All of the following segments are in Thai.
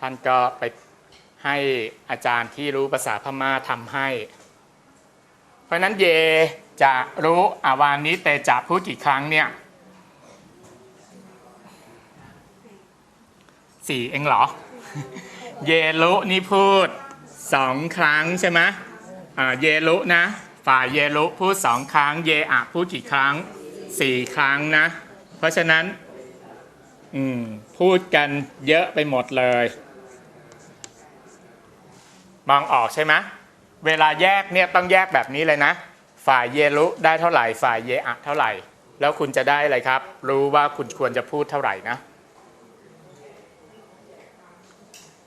ท่านก็ไปให้อาจารย์ที่รู้ภาษาพม่าทำให้ เพราะฉะนั้นเยจะรู้อาวานิเตจะพูดกี่ครั้งเนี่ยสี่เองเหรอ เยลุนี่พูดสองครั้งใช่ไหมอ่าเยลุนะ ฝ่ายเยลุพูดสองครั้ง เยอะพูดกี่ครั้งสี่ครั้งนะ เพราะฉะนั้นอืมพูดกันเยอะไปหมดเลย มองออกใช่ไหมเวลาแยกเนี่ยต้องแยกแบบนี้เลยนะ ฝ่ายเยลุได้เท่าไหร่ ฝ่ายเยอะเท่าไหร่ แล้วคุณจะได้อะไรครับ รู้ว่าคุณควรจะพูดเท่าไหร่นะ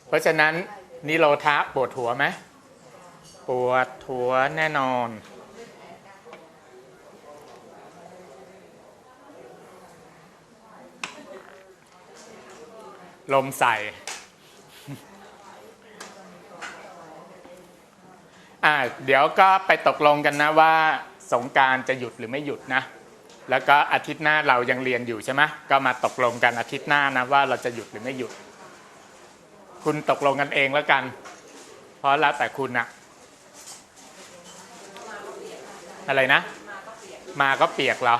เพราะฉะนั้นนิโรธะปวดหัวไหมปวดหัวแน่นอน ลมใส่ อ่าเดี๋ยวก็ไปตกลงกันนะว่าสงการจะหยุดหรือไม่หยุดนะ แล้วก็อาทิตย์หน้าเรายังเรียนอยู่ใช่ไหมก็มาตกลงกันอาทิตย์หน้านะว่าเราจะหยุดหรือไม่หยุด คุณตกลงกันเองแล้วกัน เพราะแล้วแต่คุณอะอะไรนะ มาก็เปียกเหรอ